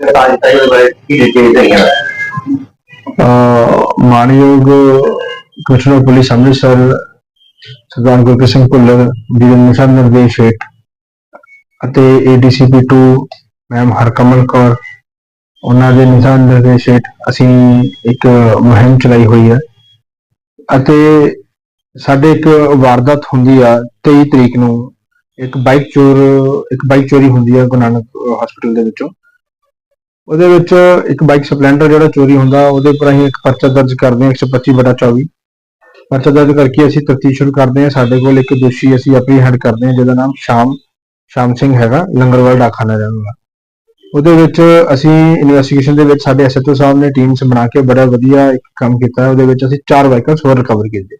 ਬਣਾ ਦਿੱਤਾ ਜੀ ਉਹਦੇ ਬਾਰੇ ਕੀ ਡਿਟੇਲ ਹੈਗੀਆਂ ਮਾਨਯੋਗ ਕਮਿਸ਼ਨਰ ਪੁਲਿਸ ਅੰਮ੍ਰਿਤਸਰ ਸਰਦਾਰ ਗੁਰਪ੍ਰੀਤ ਸਿੰਘ ਭੁੱਲਰ ਜੀ ਦੇ ਦਿਸ਼ਾ ਨਿਰਦੇਸ਼ ਹੇਠ ਅਤੇ ਏਡੀਸੀਪੀ 2 ਮੈਮ ਹਰਕਮਲ ਕੌਰ, ਉਹਨਾਂ ਦੇ ਦਿਸ਼ਾ ਨਿਰਦੇਸ਼ ਹੇਠ ਅਸੀਂ ਇੱਕ ਮੁਹਿੰਮ ਚਲਾਈ ਹੋਈ ਹੈ ਅਤੇ ਸਾਡੇ ਇੱਕ ਵਾਰਦਾਤ ਹੁੰਦੀ ਆ 23 ਤਰੀਕ ਨੂੰ, ਇੱਕ ਬਾਈਕ ਚੋਰ, ਇੱਕ ਬਾਈਕ ਚੋਰੀ ਹੁੰਦੀ ਆ ਗੁਰੂ ਨਾਨਕ ਹਸਪੀਟਲ ਦੇ ਵਿੱਚੋਂ। ਉਹਦੇ ਵਿੱਚ ਇੱਕ ਬਾਈਕ ਸਪਲੈਂਡਰ ਜਿਹੜਾ ਚੋਰੀ ਹੁੰਦਾ, ਉਹਦੇ ਉੱਪਰ ਅਸੀਂ ਇੱਕ ਪਰਚਾ ਦਰਜ ਕਰਦੇ ਹਾਂ 125 ਬਟਾ 24 ਪਰਚਾ ਦਰਜ ਕਰਕੇ ਅਸੀਂ ਤਫਤੀਸ਼ ਸ਼ੁਰੂ ਕਰਦੇ ਹਾਂ। ਸਾਡੇ ਕੋਲ ਇੱਕ ਦੋਸ਼ੀ ਅਸੀਂ ਆਪਣੀ ਹੈਡ ਕਰਦੇ ਹਾਂ, ਜਿਹਦਾ ਨਾਮ ਸ਼ਾਮ ਸ਼ਾਮ ਸਿੰਘ ਹੈਗਾ, ਲੰਗਰਵਾਲ ਡਾਕਖਾਨਾ ਰਹਿਣ ਵਾਲਾ। ਉਹਦੇ ਵਿੱਚ ਅਸੀਂ ਇਨਵੈਸਟੀਗੇਸ਼ਨ ਦੇ ਵਿੱਚ ਸਾਡੇ ਐਸਐਚਓ ਸਾਹਿਬ ਨੇ ਟੀਮਸ ਬਣਾ ਕੇ ਬੜਾ ਵਧੀਆ ਇੱਕ ਕੰਮ ਕੀਤਾ। ਉਹਦੇ ਵਿੱਚ ਅਸੀਂ ਚਾਰ ਵਾਹੀਕਲਸ ਹੋਰ ਰਿਕਵਰ ਕੀਤੇ।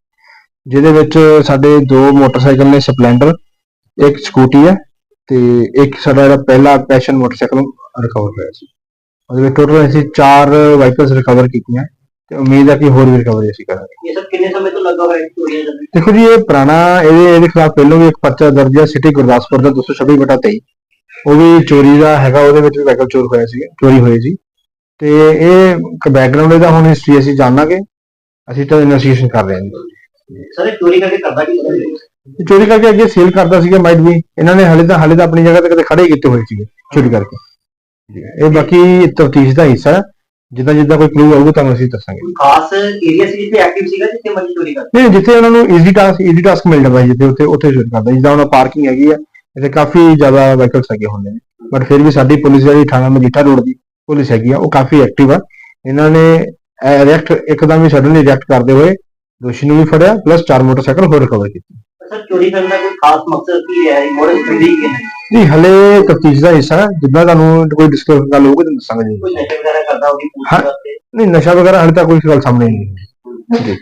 ਜਿਹਦੇ ਵਿੱਚ ਸਾਡੇ ਦੋ ਮੋਟਰਸਾਈਕਲ ਨੇ ਸਪਲੈਂਡਰ, ਇੱਕ ਸਕੂਟੀ ਹੈ ਤੇ ਇੱਕ ਸਾਡਾ ਜਿਹੜਾ ਪਹਿਲਾ ਪੈਸ਼ਨ ਮੋਟਰਸਾਈਕਲ ਰਿਕਵਰ ਹੋਇਆ ਸੀ। ਉਹਦੇ ਵਿੱਚ ਟੋਟਲ ਅਸੀਂ ਚਾਰ ਵਾਹੀਕਲਸ ਰਿਕਵਰ ਕੀਤੀਆਂ ਤੇ ਉਮੀਦ ਹੈ ਕਿ ਹੋਰ ਵੀ ਰਿਕਵਰੀ ਅਸੀਂ ਕਰਾਂਗੇ। ਇਹ ਸਭ ਕਿੰਨੇ ਸਮੇਂ ਤੋਂ ਲੱਗਾ ਹੋਇਆ ਹੈ ਚੋਰੀਆਂ ਦਾ ਦੇਖੋ ਜੀ ਇਹ ਪੁਰਾਣਾ ਇਹਦੇ ਇਹਦੇ ਖਿਲਾਫ ਪਹਿਲਾਂ ਵੀ ਇੱਕ ਪਰਚਾ ਦਰਜ ਹੈ ਸਿਟੀ ਗੁਰਦਾਸਪੁਰ ਦਾ 226 ਬਟਾ 23 ਉਹ ਵੀ ਚੋਰੀ ਦਾ ਹੈਗਾ ਉਹਦੇ ਵਿੱਚ ਵੀ ਵਾਹੀਕਲ ਚੋਰ ਹੋਇਆ ਸੀ ਚੋਰੀ ਹੋਈ ਸੀ ਤੇ ਇਹ ਬੈਕਗ੍ਰਾਉਂਡ ਇਹਦਾ ਹੁਣ ਹਿਸਟਰੀ ਅਸੀਂ ਜਾਣਾਂਗੇ। ਅਸੀਂ ਤਾਂ ਇਨਵੈਸਟੀਗੇਸ਼ਨ ਕਰ ਰਹੇ ਹਾਂ। ਸਰ ਇਹ ਚੋਰੀ ਕਰਕੇ ਕਰਦਾ ਕੀ ਇਹ ਚੋਰੀ ਕਰਕੇ ਅੱਗੇ ਸੇਲ ਕਰਦਾ ਸੀਗਾ ਮਾਈਟ ਵੀ ਇਹਨਾਂ ਨੇ ਹਲੇ ਤਾਂ ਹਲੇ ਤਾਂ ਆਪਣੀ ਜਗ੍ਹਾ ਤੇ ਕਦੇ ਖੜੇ ਕੀਤੇ ਹੋਏ ਸੀਗੇ ਚੋਰੀ ਕਰਕੇ। ਇਹ ਬਾਕੀ ਤਫਤੀਸ਼ ਦਾ ਹਿੱਸਾ ਹੈ। ਜਿੱਦਾਂ ਜਿੱਦਾਂ ਕੋਈ ਕਲੂ ਆਊਗਾ ਤੁਹਾਨੂੰ ਅਸੀਂ ਦੱਸਾਂਗੇ। ਖਾਸ ਏਰੀਆ ਸੀ ਜਿੱਥੇ ਐਕਟਿਵ ਸੀਗਾ ਜਿੱਥੇ ਮਰਜ਼ੀ ਚੋਰੀ ਕਰਦਾ? ਨਹੀਂ ਜਿੱਥੇ ਉਹਨਾਂ ਨੂੰ ਈਜ਼ੀ ਟਾਸਕ ਈਜ਼ੀ ਟਾਸਕ ਮਿਲ ਜਾਂਦਾ ਜਿੱਥੇ ਉੱਥੇ ਉੱਥੇ ਸ਼ੁਰੂ ਕਰਦਾ ਜਿੱਦਾਂ ਉਹਨਾਂ ਪਾਰਕਿੰਗ ਹੈਗੀ ਆ ਇੱਥੇ ਕਾਫੀ ਜ਼ਿਆਦਾ ਵਾਹੀਕਲਸ ਹੈਗੇ ਹੁੰਦੇ ਨੇ। ਬਟ ਫਿਰ ਵੀ ਸਾਡੀ ਪੁਲਿਸ ਜਿਹੜੀ ਥਾਣਾ ਮਜੀਠਾ ਰੋਡ ਦੀ ਪੁਲਿਸ ਹੈਗੀ ਆ ਉਹ ਕਾਫੀ ਐਕਟਿਵ ਆ। ਇਹਨਾਂ ਨੇ ਰਿਐਕਟ ਇੱਕਦਮ ਹੀ ਸਡਨਲੀ ਰਿਐਕਟ ਕਰਦੇ ਹੋਏ ਦੋਸ਼ੀ ਨੂੰ ਵੀ ਫੜਿਆ ਪਲੱਸ ਚਾਰ ਮੋਟਰਸਾਈਕਲ ਹੋਰ ਰਿਕਵਰ ਕੀਤੇ ਸਰ ਚੋਰੀ ਕਰਨ ਦਾ ਕੋਈ ਖਾਸ ਮਕਸਦ ਕੀ ਹੈ? ਮੋਡਲ ਸਪੀਡੀ ਕੀ ਹੈ? ਜੀ ਹਲੇ ਤਫਤੀਸ਼ ਦਾ ਹਿੱਸਾ ਹੈ। ਜਿੱਦਾਂ ਤੁਹਾਨੂੰ ਕੋਈ ਡਿਸਕਸ ਗੱਲ ਹੋਊਗੀ ਤੁਹਾਨੂੰ ਦੱਸਾਂਗੇ ਜੀ। ਕੋਈ ਨਸ਼ਾ ਵਗੈਰਾ ਕਰਦਾ ਉਹਦੀ ਹਾਂ। ਪੂਛ ਕਰਦੇ ਨਹੀਂ ਨਸ਼ਾ ਵਗੈਰਾ ਹਲੇ ਤੱਕ ਕੋਈ ਗੱਲ ਸਾਹਮਣੇ ਨਹੀਂ। ਆਈ ਜੀ।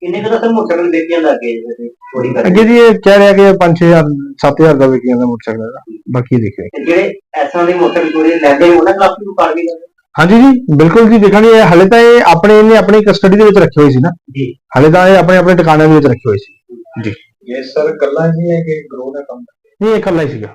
ਕਿੰਨੇ ਕੁ ਦਾ ਸਰ ਮੋਟਰਸਾਈਕਲ ਵੇਚਿਆ ਲੱਗੇ ਜਿਹੜੇ ਚੋਰੀ ਕਰਕੇ ਅੱਗੇ ਜੀ ਇਹ ਕਹਿ ਰਿਹਾ ਕਿ 5000 7000 ਦਾ ਵਿਕਿਆ ਦਾ ਮੋਟਰਸਾਈਕਲ ਦਾ ਬਾਕੀ ਦੇਖੇ ਤੇ ਜਿਹੜੇ ਤਰ੍ਹਾਂ ਦੇ ਮੋਟਰਸਾਈਕਲ ਚੋਰੀ ਲੈਂਦੇ ਨੇ ਉਹਨਾਂ ਖਿਲਾਫ ਵੀ ਕਾਰਵਾਈ ਕਰਦੇ ਹਾਂਜੀ ਜੀ ਬਿਲਕੁਲ ਜੀ ਦੇਖਾਂਗੇ ਇਹ ਹਲੇ ਤਾਂ ਇਹ ਆਪਣੇ ਇਹਨੇ ਆਪਣੀ ਕਸਟਡੀ ਦੇ ਵਿੱਚ ਰੱਖੇ ਹੋਏ ਸੀ ਨਾ। ਜੀ। ਹਲੇ ਤਾਂ ਇਹ ਆਪਣੇ ਆਪਣੇ ਟਿਕਾਣਿਆਂ ਦੇ ਵਿੱਚ ਰੱਖੇ ਹੋਏ ਸੀ। ਜੀ। ਇਹ ਸਰ ਗੱਲਾਂ ਜੀ ਹੈ ਕਿ ਗਰੋ ਦਾ ਕੰਮ ਨਹੀਂ ਇਹ ਇਕੱਲਾ ਹੀ ਸੀਗਾ।